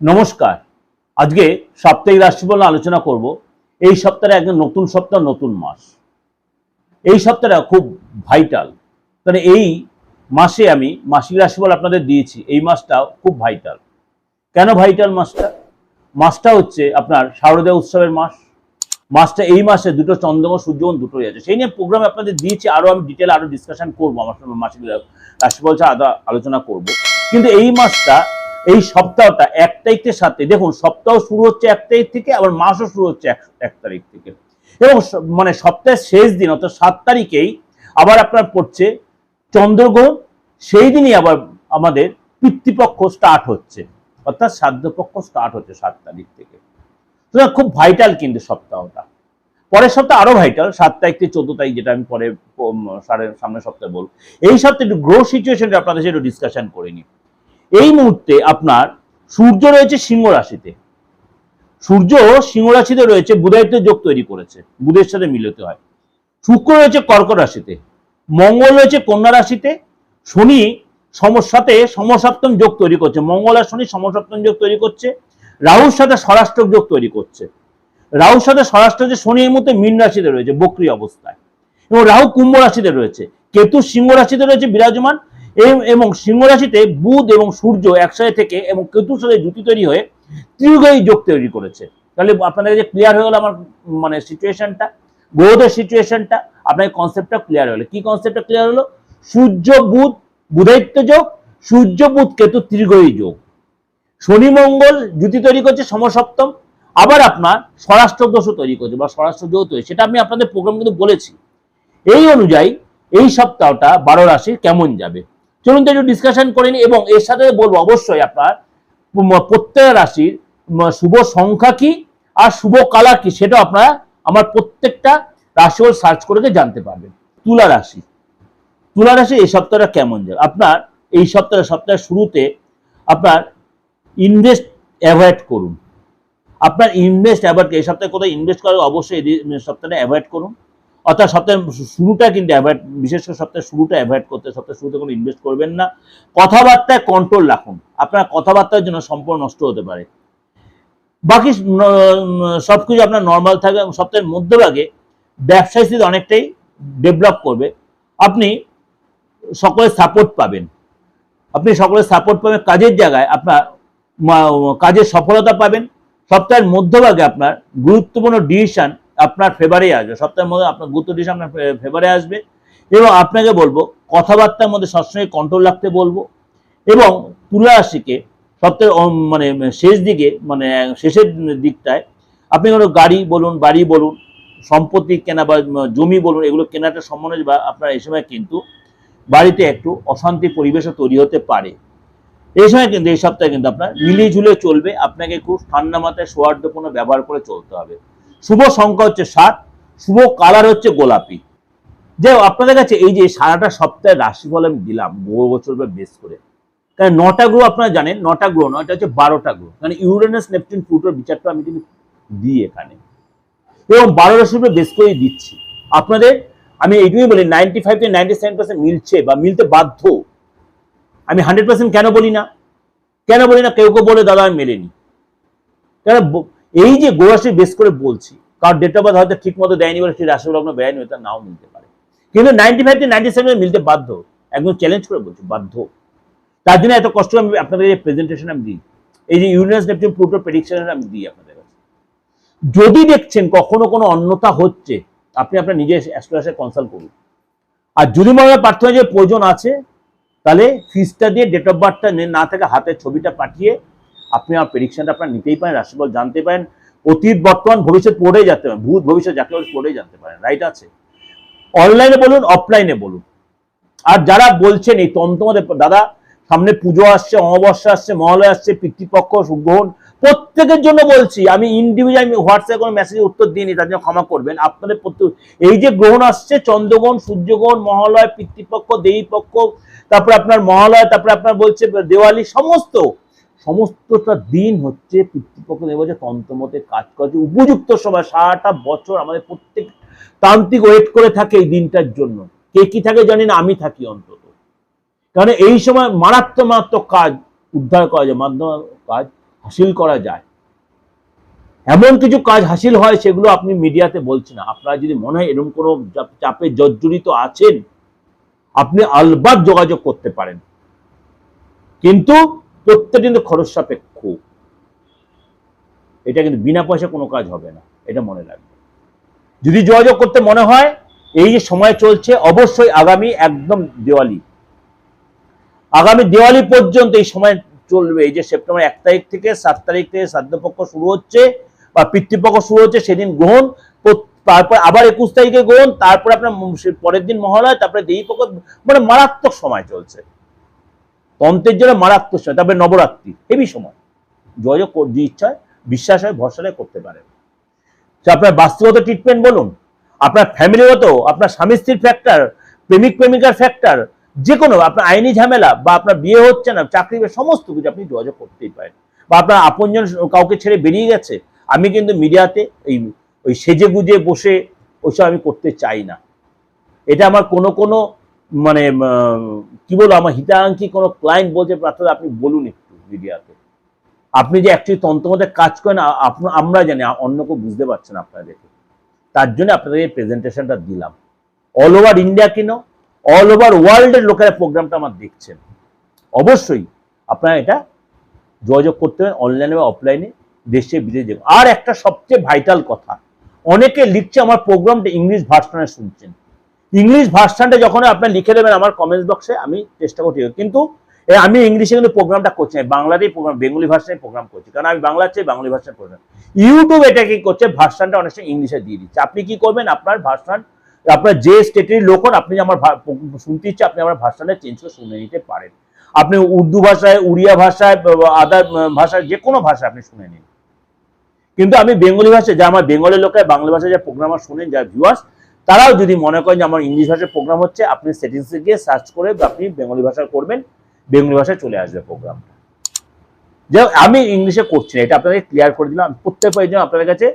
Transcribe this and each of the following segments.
নমস্কার। আজকে সাপ্তাহিক রাশিফল আলোচনা করব। এই সপ্তাহে একদম নতুন সপ্তাহ, নতুন মাস। এই সপ্তাহটা খুব ভাইটাল কারণ এই মাসে আমি মাসিক রাশিফল আপনাদের দিয়েছি। এই মাসটাও খুব ভাইটাল কেন ভাইটাল মাসটা? মাসটা হচ্ছে আপনার শারদীয় উৎসবের মাস। মাসটা এই মাসে দুটো চন্দ্রমা সূর্যগ্রহণ দুটোই আছে। সেই নিয়ে প্রোগ্রামে আপনাদের দিয়েছি। আরও আমি ডিটেল আরও ডিসকাশন করব। আমার মাসিক রাশিফল আদা আলোচনা করব। কিন্তু এই মাসটা এই সপ্তাহটা এক তারিখের সাথে, দেখুন সপ্তাহ শুরু হচ্ছে এক তারিখ থেকে, আবার মাসও শুরু হচ্ছে এক তারিখ থেকে। এবং মানে সপ্তাহের শেষ দিন, অর্থাৎ সাত তারিখেই আবার আপনার পড়ছে চন্দ্রগ্রহণ, সেই দিনই আবার আমাদের পিতৃপক্ষ স্টার্ট হচ্ছে। অর্থাৎ শ্রাদ্ধপক্ষ স্টার্ট হচ্ছে সাত তারিখ থেকে। সুতরাং খুব ভাইটাল কিন্তু সপ্তাহটা। পরের সপ্তাহ আরও ভাইটাল সাত তারিখ থেকে চোদ্দ তারিখ যেটা আমি পরে সাড়ে, সামনের সপ্তাহে বলব। এই সপ্তাহে একটু গ্রো সিচুয়েশনটা আপনাদের সাথে ডিসকাশন করে নিই। এই মুহূর্তে আপনার সূর্য রয়েছে সিংহ রাশিতে। সূর্য সিংহ রাশিতে রয়েছে বুধায়িত্ব যোগ তৈরি করেছে, বুধের সাথে মিলিত হয়। শুক্র রয়েছে কর্কট রাশিতে, মঙ্গল রয়েছে কন্যা রাশিতে, শনি সমসাতে সমসপ্তম যোগ তৈরি করছে, মঙ্গল আর শনি সমসপ্তম যোগ তৈরি করছে, রাহুর সাথে স্বরাষ্ট্র যোগ তৈরি করছে। রাহুর সাথে স্বরাষ্ট্র যে শনি এই মুহূর্তে মীন রাশিতে রয়েছে, বক্রি অবস্থায়। এবং রাহু কুম্ভ রাশিতে রয়েছে, কেতু সিংহ রাশিতে রয়েছে বিরাজমান এবং সিংহ রাশিতে বুধ এবং সূর্য একসাথে থেকে এবং কেতুর সাথে জুতি তৈরি হয়ে ত্রিগ্রহী যোগ তৈরি করেছে। তাহলে আপনাদের কাছে ক্লিয়ার হয়ে গেল আমার মানে সিচুয়েশনটা গ্রহদের সিচুয়েশনটা আপনার কনসেপ্টটা ক্লিয়ার হলো। কি কনসেপ্টটা ক্লিয়ার হলো? সূর্য বুধ বুধায়িত্ব যোগ, সূর্য বুধ, কেতু ত্রিগ্রহী যোগ। শনি মঙ্গল জুতি তৈরি করছে সমসপ্তম। আবার আপনার স্বরাষ্ট্র দোষও তৈরি করছে বা স্বরাষ্ট্র যোগ তৈরি। সেটা আমি আপনাদের প্রোগ্রাম কিন্তু বলেছি। এই অনুযায়ী এই সপ্তাহটা বারো রাশির কেমন যাবে? চলুন তো একটু ডিসকাশন করে নিই এবং এর সাথে বলব অবশ্যই আপনার প্রত্যেক রাশির শুভ সংখ্যা কি আর শুভ কালার কি সেটা আপনারা আমার প্রত্যেকটা রাশিও সার্চ করে জানতে পারবেন। তুলা রাশি। তুলা রাশি এই সপ্তাহটা কেমন যাবে? আপনার এই সপ্তাহে, সপ্তাহের শুরুতে আপনার ইনভেস্ট অ্যাভয়েড করুন। আপনার ইনভেস্ট অ্যাভয়েড এই সপ্তাহে কোথায় ইনভেস্ট করে অবশ্যই এই সপ্তাহে অ্যাভয়েড করুন। অর্থাৎ সপ্তাহের শুরুটা কিন্তু অ্যাভয়েড বিশেষ করে সপ্তাহের শুরুটা অ্যাভয়েড করতে, সপ্তাহের শুরুতে কোনো ইনভেস্ট করবেন না। কথাবার্তায় কন্ট্রোল রাখুন। আপনার কথাবার্তার জন্য সম্পূর্ণ নষ্ট হতে পারে। বাকি সব কিছু আপনার নর্মাল থাকবে এবং সপ্তাহের মধ্যভাগে ব্যবসায় স্থিতি অনেকটাই ডেভেলপ করবে। আপনি সকলের সাপোর্ট পাবেন। আপনি সকলের সাপোর্ট পাবেন, কাজের জায়গায় আপনার কাজের সফলতা পাবেন। সপ্তাহের মধ্যভাগে আপনার গুরুত্বপূর্ণ ডিসিশন আপনার ফেভারে আসবে। সপ্তাহের মধ্যে আপনার গুরুত্ব ডিসিশন আপনার ফেভারে আসবে। এবং আপনাকে বলব, কথাবার্তার মধ্যে সবসময় কন্ট্রোল রাখতে বলব। এবং তুলা রাশিকে সপ্তাহের মানে শেষ দিকে মানে শেষের দিকটায় আপনি কোনো গাড়ি বলুন, বাড়ি বলুন, সম্পত্তি কেনা বা জমি বলুন, এগুলো কেনাটা সম্বন্ধে বা আপনার এই সময় কিন্তু বাড়িতে একটু অশান্তি পরিবেশও তৈরি হতে পারে। এই সময় কিন্তু, এই সপ্তাহে কিন্তু আপনার মিলিয়ে চলবে। আপনাকে খুব ঠান্ডা মাথায় সৌহার্দ্যপূর্ণ ব্যবহার করে চলতে হবে। শুভ সংখ্যা হচ্ছে সাত, শুভ কালার হচ্ছে গোলাপি। যে আপনাদের কাছে এই যে সারাটা সপ্তাহে রাশিফল আমি দিলাম গ্রহ বছর বেস করে। কারণ নটা গ্রহ আপনারা জানেন, নটা গ্রহ নয়, এটা হচ্ছে বারোটা গ্রহ। মানে ইউরেনাস নেপচুন প্লুটোর বিচারটা আমি কিন্তু দিই এখানে। এবং বারো রাশির উপরে বেস করেই দিচ্ছি। আপনাদের, আমি এইটুকুই বলি নাইনটি ফাইভ থেকে নাইনটি সেভেন পার্সেন্ট মিলছে বা মিলতে বাধ্য। আমি হান্ড্রেড পার্সেন্ট কেন বলি না? কেন বলি না? কেউ কেউ বলে, দাদা, আমি মেলেনি। কেন এই যে গোরাশি বেস করে বলছি, কারণ ডেট অফ বার্থ হয়তো ঠিক মতো দেয়নি বলে সেই রাশি লগ্ন বেআইনি হয়তো নাও মিলতে পারে। কিন্তু নাইনটি ফাইভ থেকে নাইনটি সেভেন মিলতে বাধ্য, একদম চ্যালেঞ্জ করে বলছি, বাধ্য। তার জন্য এত কষ্ট আমি আপনাদের এই প্রেজেন্টেশন আমি দিই, এই যে ইউনিভার্স নেপচুন প্লুটো প্রেডিকশন আমি দিই আপনাদের কাছে। যদি দেখছেন কখনো কোনো অন্যতা হচ্ছে, আপনি আপনার নিজের অ্যাস্ট্রোলজার কনসাল্ট করুন। আর যদি মনে হয় প্রার্থনা যে প্রয়োজন আছে, তাহলে ফিজটা দিয়ে ডেট অফ বার্থটা না থেকে হাতের ছবিটা পাঠিয়ে আপনি আমার প্রেডিকশনটা আপনার নিতেই পারেন, রাশিফল জানতে পারেন। অতীত, বর্তমান, ভবিষ্যৎ পড়েই জানতে পারেন। ভূত, ভবিষ্যৎ যাকে পড়েই জানতে পারেন। রাইট আছে? অনলাইনে বলুন অফলাইনে বলুন। আর যারা বলছেন, এই তন্ত্রমতে দাদা, সামনে পুজো আসছে, অমাবস্যা আসছে, মহালয় আসছে, পিতৃপক্ষ সুগ্রহণ প্রত্যেকের জন্য বলছি, আমি ইন্ডিভিজুয়াল আমি হোয়াটসঅ্যাপে কোনো মেসেজে উত্তর দিইনি, তার জন্য ক্ষমা করবেন। আপনাদের প্রত্যেক, এই যে গ্রহণ আসছে, চন্দ্রগ্রহণ, সূর্যগ্রহণ, মহালয়, পিতৃপক্ষ, দেবীপক্ষ, তারপরে আপনার মহালয়, তারপরে আপনার বলছে, দেওয়ালি, সমস্ত সমস্তটা দিন হচ্ছে পিতৃপক্ষ দেব যে তন্ত্রমতে কাজ করছে উপযুক্ত সময়, সারাটা বছর আমাদের প্রত্যেক তান্ত্রিক ওয়েট করে থাকে এই দিনটার জন্য। কে কি থাকে জানি না, আমি থাকি অন্তত। কারণ এই সময় মারাত্মক মারাত্মক কাজ উদ্ধার করা যায় মাধ্যম কাজ হাসিল করা যায়। এমন কিছু কাজ হাসিল হয়, সেগুলো আপনি মিডিয়াতে বলছেন আপনারা যদি মনে হয় এরকম কোনো চাপে জর্জরিত আছেন, আপনি আলবাদ যোগাযোগ করতে পারেন। কিন্তু প্রত্যেকটা কিন্তু খরচ সাপেক্ষ। এটা কিন্তু বিনা পয়সা কোনো কাজ হবে না, এটা মনে রাখবেন যদি যোগাযোগ করতে মনে হয়, এই যে সময় চলছে, অবশ্যই আগামী একদম দেওয়ালি, আগামী দেওয়ালি পর্যন্ত এই সময় চলবে। এই যে সেপ্টেম্বর এক তারিখ থেকে সাত তারিখ থেকে শ্রাদ্ধপক্ষ শুরু হচ্ছে বা পিতৃপক্ষ শুরু হচ্ছে, সেদিন গ্রহণ তারপর আবার একুশ তারিখে গ্রহণ, তারপরে আপনার পরের দিন মহালয়, তারপরে দেবী পক্ষ মানে মারাত্মক সময় চলছে। তন্ত্রের জন্য মারাত্মক সময়, তারপরে নবরাত্রি, হেভি সময়। কর- যে ইচ্ছা বিশ্বাস হয় ভরসায় করতে পারেন। সে আপনার বাস্তবগত ট্রিটমেন্ট বলুন, আপনার ফ্যামিলিগত আপনার স্বামী স্ত্রীর ফ্যাক্টর প্রেমিক প্রেমিকার ফ্যাক্টর যে কোনো আপনার আইনি ঝামেলা বা আপনার বিয়ে হচ্ছে না, চাকরি সমস্ত কিছু আপনি যোগাযোগ করতেই পারেন। বা আপনার আপনজন কাউকে ছেড়ে বেরিয়ে গেছে, আমি কিন্তু মিডিয়াতে এই, ওই সেজে গুজে বসে ওইসব আমি করতে চাই না। এটা আমার কোনো কোনো মানে কি বলব, আমার হিতাকাঙ্ক্ষী কোনো ক্লায়েন্ট বলছে, প্রার্থনা, আপনি বলুন একটু মিডিয়াতে আপনি যে অ্যাকচুয়ালি তন্ত্রমতে কাজ করেন আমরা জানি অন্য কেউ বুঝতে পারছেন আপনারা দেখে। তার জন্য আপনাদের এই প্রেজেন্টেশনটা দিলাম। অল ওভার ইন্ডিয়া কেন? অল ওভার ওয়ার্ল্ডের লোকেরা প্রোগ্রামটা আমার দেখছেন। অবশ্যই আপনারা এটা যোগাযোগ করতে পারেন অনলাইনে বা অফলাইনে দেশে, বিদেশে আর একটা সবচেয়ে ভাইটাল কথা, অনেকে লিখছে, আমার প্রোগ্রামটা ইংলিশ ভার্সনে শুনছেন। ইংলিশ ভার্সনটা যখন আপনার লিখে দেবেন আমার কমেন্টস বক্সে আমি চেষ্টা করছি। কিন্তু আমি ইংলিশে কিন্তু প্রোগ্রামটা করছি না, বাংলাতেই প্রোগ্রাম বেঙ্গলি ভাষায় প্রোগ্রাম করছি। কারণ আমি বাংলা চেয়ে বাঙালি ভাষায় প্রোগ্রাম ইউটিউব এটা কি করছে, ভার্সনটা অনেক সময় ইংলিশে দিয়ে দিচ্ছে। আপনি কি করবেন, আপনার ভার্সন, আপনার যে স্টেটের লোক আপনি আমার শুনতে ইচ্ছে, আপনি আমার ভার্সনটা চেঞ্জ করে শুনে নিতে পারেন। আপনি উর্দু ভাষায়, উড়িয়া ভাষায় আদার ভাষায়, যে কোনো ভাষা আপনি শুনে নিন। কিন্তু আমি বেঙ্গলি ভাষায়, যা আমার বেঙ্গলের লোকের বাংলা ভাষায় যে প্রোগ্রাম শুনেন, যা ভিউয়ার্স তারাও যদি মনে করেন যে আমার ইংলিশ ভাষার প্রোগ্রাম হচ্ছে, আপনি সেটিংসে গিয়ে সার্চ করে আপনি বেঙ্গলি ভাষায় করবেন, বেঙ্গলি ভাষায় চলে আসবে প্রোগ্রামটা যে আমি ইংলিশে করছি না, এটা আপনাকে ক্লিয়ার করে দিলাম। প্রত্যেক জন্য আপনাদের কাছে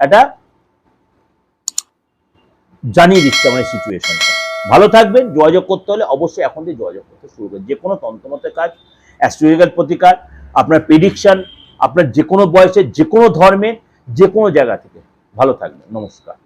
একটা জানিয়ে দিচ্ছি আমার সিচুয়েশনটা ভালো থাকবেন, যোগাযোগ করতে হলে অবশ্যই এখন থেকে যোগাযোগ করতে শুরু করবেন যে কোনো তন্ত্রমতের কাজ অ্যাস্ট্রোলজিক্যাল প্রতিকার, আপনার প্রেডিকশন আপনার যে কোনো বয়সে যে কোনো ধর্মের যে কোনো জায়গা থেকে। ভালো থাকবেন, নমস্কার।